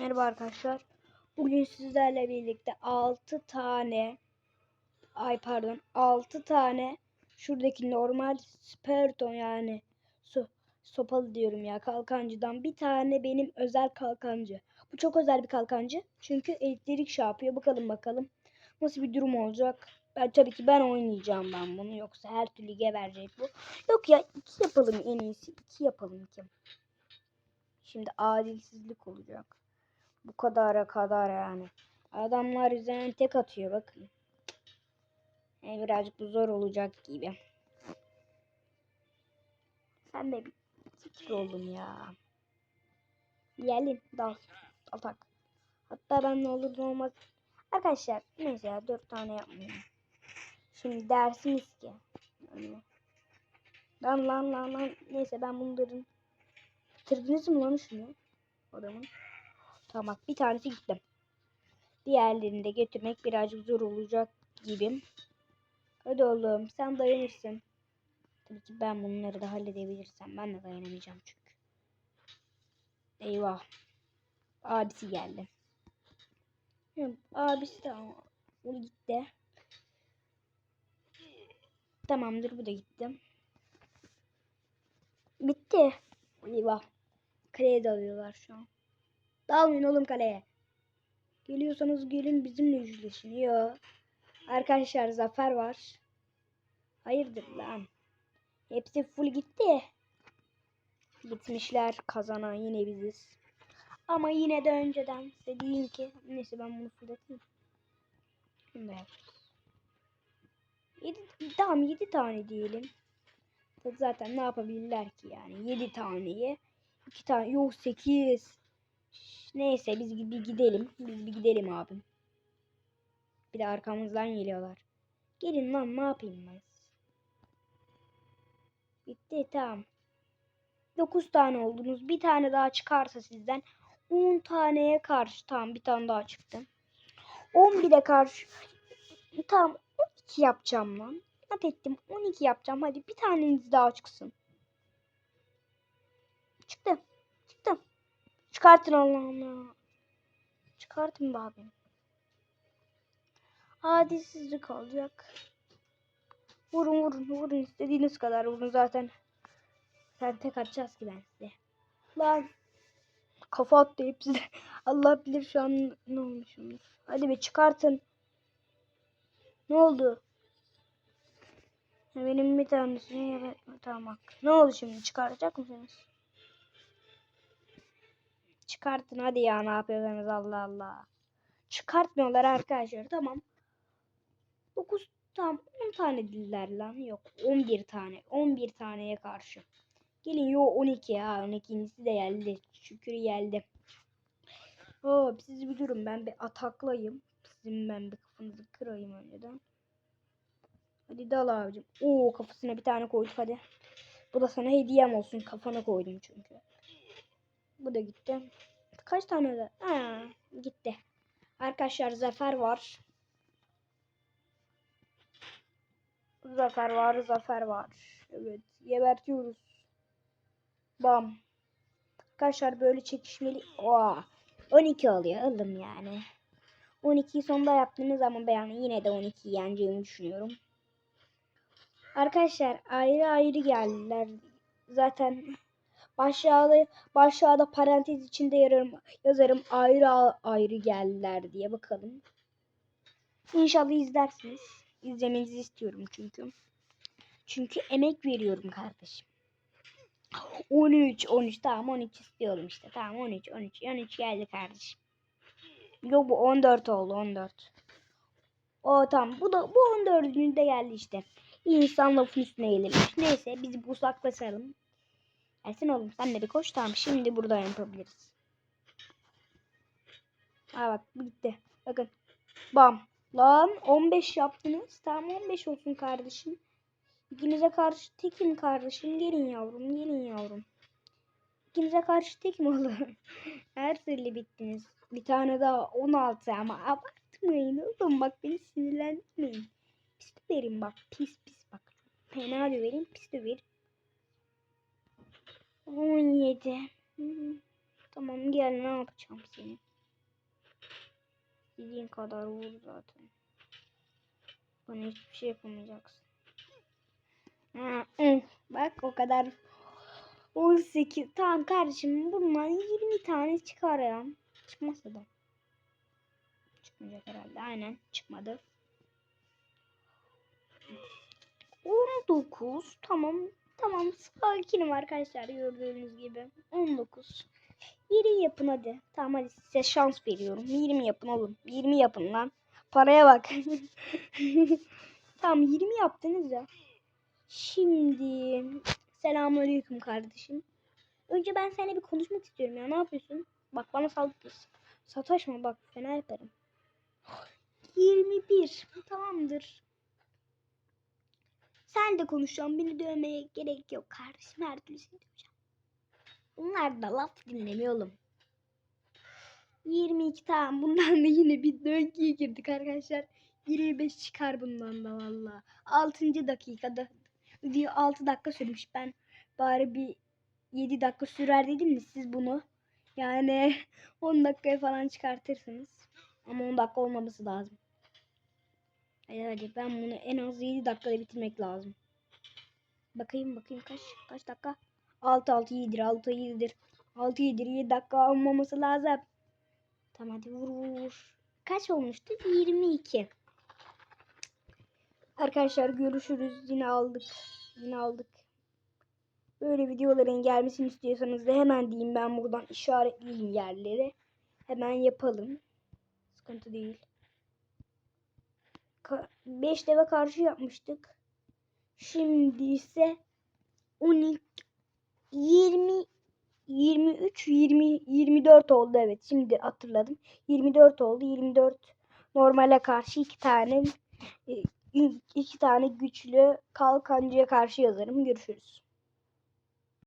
Merhaba arkadaşlar. Bugün sizlerle birlikte 6 tane ay pardon 6 tane şuradaki normal sperton yani so, sopalı diyorum ya kalkancıdan bir tane benim özel kalkancı. Bu çok özel bir kalkancı. Çünkü elektrik şey yapıyor. Bakalım bakalım nasıl bir durum olacak. Ben tabii ki ben oynayacağım ben bunu yoksa her türlü geberecek bu. Yok ya iki yapalım en iyisi. iki yapalım iki. Şimdi adilsizlik olacak. Bu kadara kadar yani. Adamlar üzerine tek atıyor bakın. Yani birazcık bu zor olacak gibi. Sen de bir siktir oldun ya. Gelin dal. Dal tak. Hatta ben ne olur ne olmaz. Arkadaşlar mesela dört tane yapmayayım. Şimdi dersiniz ki. Yani. Lan lan lan lan. Neyse ben bunların bitirdiniz mi lan şunu? Adamın. Tamam bir tanesi gitti. Diğerlerini de getirmek birazcık zor olacak gibi. Hadi oğlum sen dayanırsın. Tabii ki ben bunları da halledebilirsem ben de dayanamayacağım çünkü. Eyvah. Abisi geldi. Hı, Abisi de o gitti. Tamamdır bu da gitti. Bitti. Eyvah. Kaleye dalıyorlar şu an. Dalmayın oğlum kaleye. Geliyorsanız gelin bizimle yüzleşin. Yo. Arkadaşlar zafer var. Hayırdır lan. Hepsi full gitti. Gitmişler kazanan yine biziz. Ama yine de önceden size ki neyse ben bunu fırlatayım. Da yapacağız. Tamam 7 tane diyelim. Zaten ne yapabilirler ki yani 7 taneye 2 tane yok 8 Neyse biz bir gidelim. Biz bir gidelim abim. Bir de arkamızdan geliyorlar. Gelin lan ne yapayım ben? Bitti tamam. 9 tane oldunuz. Bir tane daha çıkarsa sizden 10 taneye karşı tamam bir tane daha çıktı. 11'e karşı tamam 12 yapacağım lan. Not ettim 12 yapacağım. Hadi bir taneniz daha çıksın. Çıktı. Çıkartın Allah'ım ya. Çıkartın be abim. Adilsizlik olacak. Vurun vurun vurun istediğiniz kadar vurun zaten. Sen tek atacağız ki ben size. Lan. Kafa attı hepsi de. Allah bilir şu an ne olmuşumdur. Hadi be çıkartın. Ne oldu? Benim bir tanesini evet tamam. Ne oldu şimdi çıkaracak mısınız? Çıkartın hadi ya ne yapıyorsunuz Allah Allah. Çıkartmıyorlar arkadaşlar tamam. 9 tam 10 tane diller lan yok 11 tane 11 taneye karşı. Gelin yo 12 ya 12'incisi de geldi. Şükür geldi. Hop sizi biliyorum ben bir ataklayayım. Sizin ben bir kafanızı kırayım önceden. Hadi dal abicim. Oo kafasına bir tane koyduk hadi. Bu da sana hediyem olsun. Kafana koydum çünkü. Bu da gitti. Kaç tane de? Ha, gitti. Arkadaşlar zafer var. Zafer var, zafer var. Evet, gebertiyoruz. Bam. Arkadaşlar böyle çekişmeli. Oha. 12 oluyor oğlum yani. 12'yi sonunda yaptığınız ama ben yine de 12'yi yeneceğimi düşünüyorum. Arkadaşlar ayrı ayrı geldiler. Zaten Aşağıda, aşağıda parantez içinde yararım, yazarım ayrı ayrı geldiler diye bakalım. İnşallah izlersiniz. İzlemenizi istiyorum çünkü. Çünkü emek veriyorum kardeşim. 13, 13 tamam 13 istiyorum işte. Tamam 13, 13, 13 geldi kardeşim. Yok bu 14 oldu 14. O tamam bu da bu 14. de geldi işte. İnsan lafın üstüne gelirmiş. Neyse biz bu uzaklaşalım. Gelsin oğlum sen de bir koş. Tamam şimdi burada yapabiliriz. Ha bak bitti. Bakın. Bam. Lan 15 yaptınız. Tamam 15 olsun kardeşim. İkinize karşı tekim kardeşim. Gelin yavrum gelin yavrum. İkinize karşı tekim oğlum. Her türlü bittiniz. Bir tane daha 16 ama abartmayın oğlum. Bak beni sinirlendirmeyin. Pis verin bak. Pis pis bak. Fena döverim pis döverim. 17. Tamam gel ne yapacağım seni. İstediğin kadar vur zaten. Bana hiçbir şey yapamayacaksın. Ha. Bak o kadar. 18. Tamam kardeşim bundan 20 tane çıkar ya. Çıkmazsa da. Çıkmayacak herhalde. Aynen çıkmadı. 19. Tamam. Tamam sakinim arkadaşlar gördüğünüz gibi. 19. 20 yapın hadi. Tamam hadi size şans veriyorum. 20 yapın oğlum. 20 yapın lan. Paraya bak. tamam 20 yaptınız ya. Şimdi selamünaleyküm kardeşim. Önce ben seninle bir konuşmak istiyorum ya. Ne yapıyorsun? Bak bana sal sataşma bak fena yaparım. 21. Tamamdır. Sen de konuşacağım. Beni dövmeye gerek yok kardeşim. Her türlü seni döveceğim. Bunlar da laf dinlemiyor oğlum. 22 tamam. Bundan da yine bir döngüye girdik arkadaşlar. 25 çıkar bundan da valla. 6. dakikada. Video 6 dakika sürmüş. Ben bari bir 7 dakika sürer dedim mi siz bunu? Yani 10 dakikaya falan çıkartırsınız. Ama 10 dakika olmaması lazım. Hadi hadi ben bunu en az 7 dakikada bitirmek lazım. Bakayım bakayım kaç kaç dakika? 6 6 7'dir 6 7'dir. 6 7'dir 7 dakika olmaması lazım. Tamam hadi vur vur. Kaç olmuştu? 22. Arkadaşlar görüşürüz. Yine aldık. Yine aldık. Böyle videoların gelmesini istiyorsanız da hemen diyeyim ben buradan işaretleyeyim yerleri. Hemen yapalım. Sıkıntı değil. 5 deve karşı yapmıştık. Şimdi ise 12 20 23 20 24 oldu evet. Şimdi hatırladım. 24 oldu. 24 normale karşı iki tane e, iki tane güçlü kalkancıya karşı yazarım. Görüşürüz.